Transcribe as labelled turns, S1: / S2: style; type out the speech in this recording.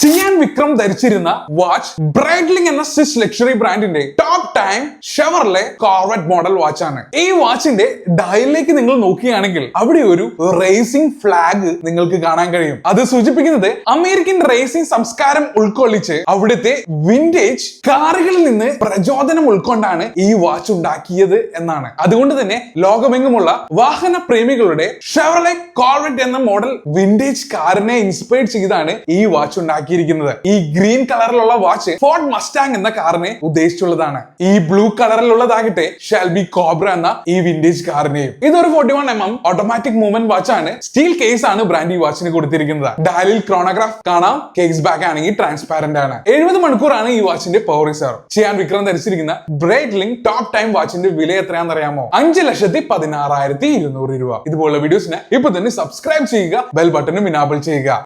S1: സിയാൻ വിക്രം ധരിച്ചിരുന്ന watch Breitling എന്ന Swiss luxury ബ്രാൻഡിന്റെ time Chevrolet Corvette model watch ആണ്. ഈ വാച്ചിന്റെ ഡയലിലേക്ക് നിങ്ങൾ നോക്കുകയാണെങ്കിൽ അവിടെ ഒരു റേസിംഗ് ഫ്ലാഗ് നിങ്ങൾക്ക് കാണാൻ കഴിയും. അത് സൂചിപ്പിക്കുന്നത് അമേരിക്കൻ റേസിംഗ് സംസ്കാരം ഉൾക്കൊള്ളിച്ച് അവിടുത്തെ വിന്റേജ് കാറുകളിൽ നിന്ന് പ്രചോദനം ഉൾക്കൊണ്ടാണ് ഈ വാച്ച് ഉണ്ടാക്കിയത് എന്നാണ്. അതുകൊണ്ട് തന്നെ ലോകമെങ്ങുമുള്ള വാഹന പ്രേമികളുടെ ഷെവർലെ കോർവറ്റ് എന്ന മോഡൽ വിന്റേജ് കാറിനെ ഇൻസ്പയർ ചെയ്താണ് ഈ വാച്ച് ഉണ്ടാക്കിയിരിക്കുന്നത്. ഈ ഗ്രീൻ കളറിലുള്ള വാച്ച് ഫോർഡ് മസ്റ്റാങ് എന്ന കാറിനെ ഉദ്ദേശിച്ചുള്ളതാണ്. ഈ ബ്ലൂ കളറിലുള്ളതാകട്ടെ ഷെൽബി കോബ്ര എന്ന ഈ വിന്റേജ് കാറിനെയും ഇതൊരു forty one M M automatic movement watch ആണ്. സ്റ്റീൽ കേസ് ആണ് ബ്രാൻഡ് ഈ വാച്ചിന് കൊടുത്തിരിക്കുന്നത്. ഡാലിൽ ക്രോണോഗ്രാഫ് കാണാം. കേസ് ബാക്ക് ആണെങ്കിൽ ട്രാൻസ്പാരന്റ് ആണ്. എഴുപത് മണിക്കൂറാണ് ഈ വാച്ചിന്റെ പവർ റിസർവ് ചെയ്യാൻ വിക്രം ധരിച്ചിരിക്കുന്ന ലിങ്ക് ടോപ്പ് ടൈം വാച്ചിന്റെ വില എത്രയാണെന്ന് അറിയാമോ അഞ്ച് ലക്ഷത്തി പതിനാറായിരത്തി ഇരുന്നൂറ് രൂപ. ഇതുപോലുള്ള വീഡിയോസിന് ഇപ്പൊ തന്നെ സബ്സ്ക്രൈബ് ചെയ്യുക ബെൽ ബട്ടണും ഇനാബിൾ ചെയ്യുക.